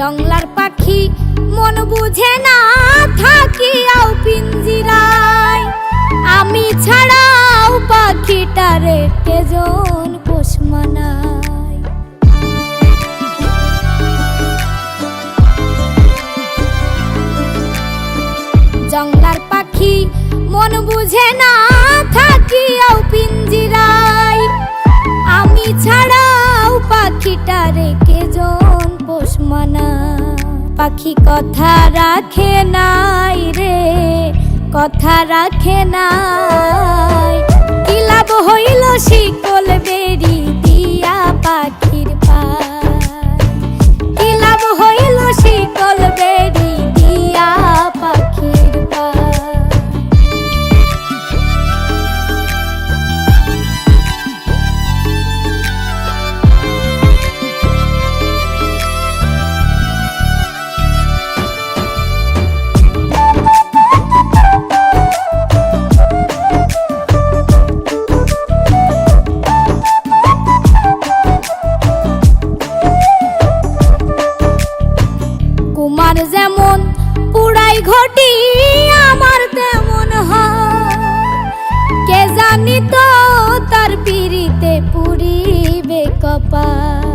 জংলার পাখি মন বুঝে না থাকিয়াও পিঞ্জিরায়। আমি ছাড়াও পাখিটারে কেজন পোষ মানায়। জংলার পাখি মন বুঝে না থাকিয়াও পিঞ্জিরায়। আমি ছাড়াও পাখিটা রেখে জন পোষ মানা পাখি কথা রাখে নাই রে কথা রাখে নাই। কি লাভ হইল শিকল ঘটি আমার তেমন হয়। কে জানি তো তার পিড়িতে পুরিবে কপাল।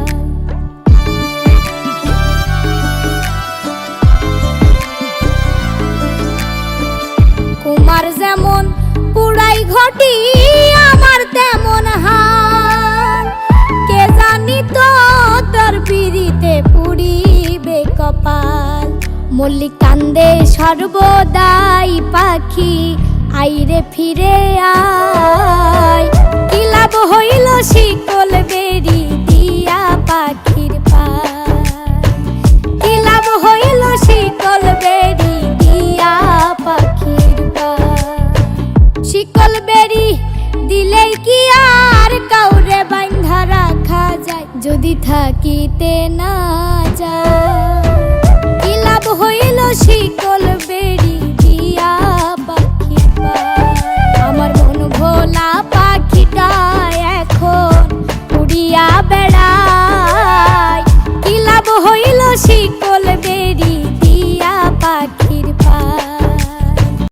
কুমার যেমন পুরাই ঘটি মল্লিক কান্দে সর্বদাই পাখি, আইরে ফিরে আয়। কি লাভ হইল শিকল বেরি দিয়া পাখির পায়? কি লাভ হইল শিকল বেরি দিয়া পাখির পায়? শিকল বেরি দিলেই কি আর কাউরে বান্ধা রাখা যায়? যদি থাকিতে না